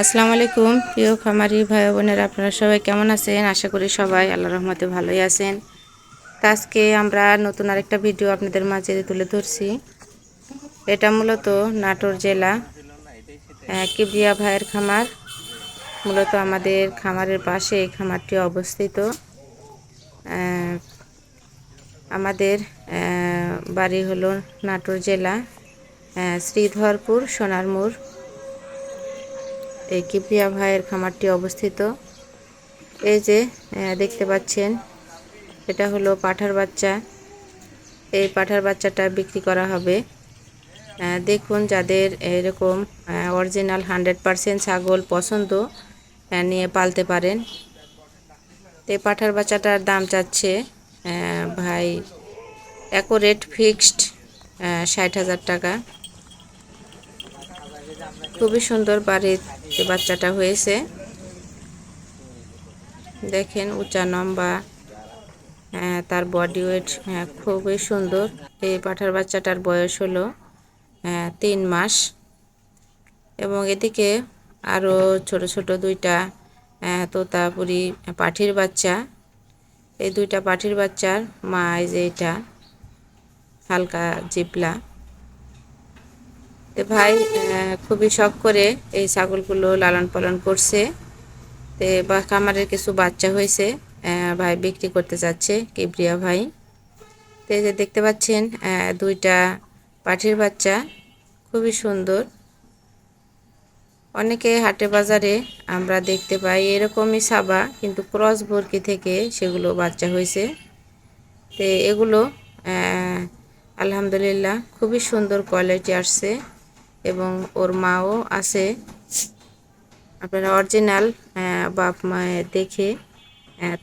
আসসালামু আলাইকুম। প্রিয় খামারি ভাই বোনেরা, আপনারা সবাই কেমন আছেন? আশা করি সবাই আল্লাহ রহমতে ভালোই আছেন। তো আজকে আমরা নতুন আরেকটা ভিডিও আপনাদের মাঝে তুলে ধরছি। এটা মূলত নাটোর জেলা কিবরিয়া ভাইয়ের খামার। মূলত আমাদের খামারের পাশে এই খামারটি অবস্থিত। আমাদের বাড়ি হলো নাটোর জেলা শ্রীধরপুর সোনারমুড় এই কিপ্রিয়া ভাইয়ের খামারটি অবস্থিত। এই যে দেখতে পাচ্ছেন, এটা হলো পাঠার বাচ্চা। এই পাঠার বাচ্চাটা বিক্রি করা হবে। দেখুন যাদের এরকম অরিজিনাল হান্ড্রেড পারসেন্ট ছাগল পছন্দ নিয়ে পালতে পারেন। তো এই পাঠার বাচ্চাটার দাম চাচ্ছে ভাই রেট ফিক্সড ষাট হাজার টাকা। খুবই সুন্দর বাড়ির যে বাচ্চাটা হয়েছে। দেখেন উঁচা লম্বা হ্যাঁ, তার বডি ওয়েট হ্যাঁ, খুবই সুন্দর। এই পাঠার বাচ্চাটার বয়স হলো হ্যাঁ, তিন মাস। এবং এদিকে আরও ছোট ছোট দুইটা তোতাপুরি পাঠির বাচ্চা। এই দুইটা পাঠির বাচ্চার মা এই যে এটা হালকা জিপলা। তো ভাই খুবই শখ করে এই ছাগলগুলো লালন পালন করছে। তো বা, খামারের কিছু বাচ্চা হয়েছে ভাই বিক্রি করতে যাচ্ছে, কিবরিয়া ভাই। তো এই যে দেখতে পাচ্ছেন দুইটা পাঠির বাচ্চা, খুবই সুন্দর। অনেকে হাটে বাজারে আমরা দেখতে পাই এরকমই সাবা, কিন্তু ক্রস বর্কি থেকে সেগুলো বাচ্চা হয়েছে। তো এগুলো আলহামদুলিল্লাহ, খুবই সুন্দর কোয়ালিটি আসছে। এবং ওর মাও আছে। আপনারা অরিজিনাল বাপ মায়ের দেখে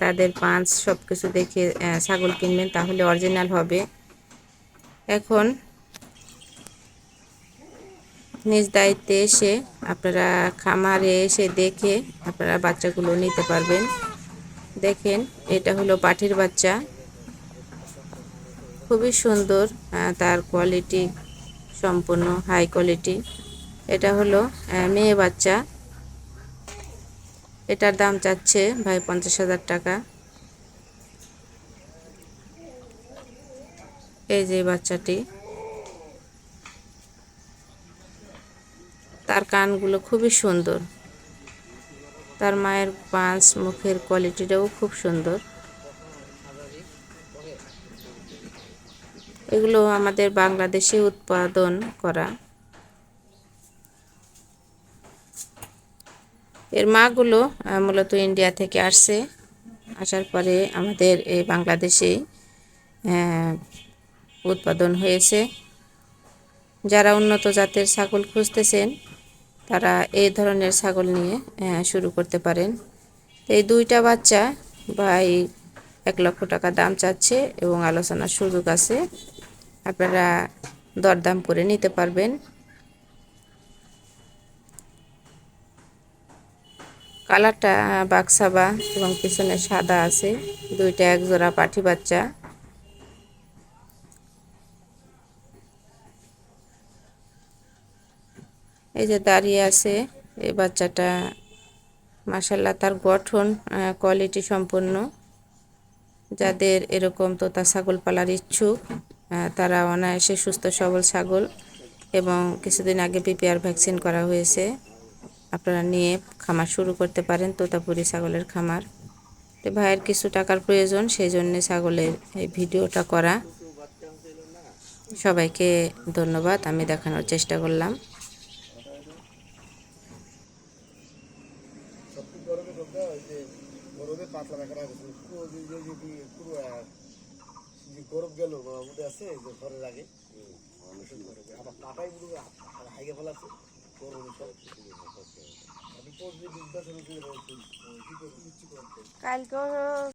তাদের পাঁচ সব কিছু দেখে ছাগল কিনবেন, তাহলে অরিজিনাল হবে। এখন নিজ দায়িত্বে এসে আপনারা খামারে এসে দেখে আপনারা বাচ্চাগুলো নিতে পারবেন। দেখেন, এটা হলো পাঠির বাচ্চা। খুবই সুন্দর তার কোয়ালিটি সম্পূর্ণ হাই কোয়ালিটি এটা হলো মেয়ে বাচ্চা। এটার দাম চাচ্ছে ভাই পঞ্চাশ হাজার টাকা। এই যে বাচ্চাটি। তার কানগুলো খুবই সুন্দর। তার মায়ের পাঁচ মুখের কোয়ালিটিটাও খুব সুন্দর। এগুলো আমাদের বাংলাদেশে উৎপাদন করা। এর মাগুলো মূলত ইন্ডিয়া থেকে আসছে। আসার পরে আমাদের এই বাংলাদেশে উৎপাদন হয়েছে। যারা উন্নত জাতের ছাগল খুঁজতেছেন, তারা এই ধরনের ছাগল নিয়ে শুরু করতে পারেন। এই দুইটা বাচ্চা ভাই এক লক্ষ টাকা দাম চাচ্ছে এবং আলোচনার সুযোগ আছে। আপনারা দরদাম করে নিতে পারবেন। কালারটা বাক্সাবা এবং পিছনে সাদা আছে, দুইটা এক জোড়া পাঠি বাচ্চা। এই যে দাঁড়িয়ে আছে, এই বাচ্চাটা মাসাল্লাহ তার গঠন কোয়ালিটি সম্পন্ন। যাদের এরকম তোতা ছাগল পালার ইচ্ছুক তারা অনায়াসে সুস্থ, সবল, ছাগল এবং কিছুদিন আগে পিপিআর ভ্যাকসিন করা হয়েছে। আপনারা নিয়ে খামার শুরু করতে পারেন, তোতাপুরি ছাগলের খামার। তো ভাইয়ের কিছু টাকার প্রয়োজন, সেই জন্যে ছাগলের এই ভিডিওটা করা। সবাইকে ধন্যবাদ, আমি দেখানোর চেষ্টা করলাম। পাতলা যে গরম গেল মোটামুটি আছে যে ঘরের আগে। আবার কাটাই পুরো হাইগে ফেলা আছে গরমে সব। আমি পৌঁছে দিন কি করব? কালকে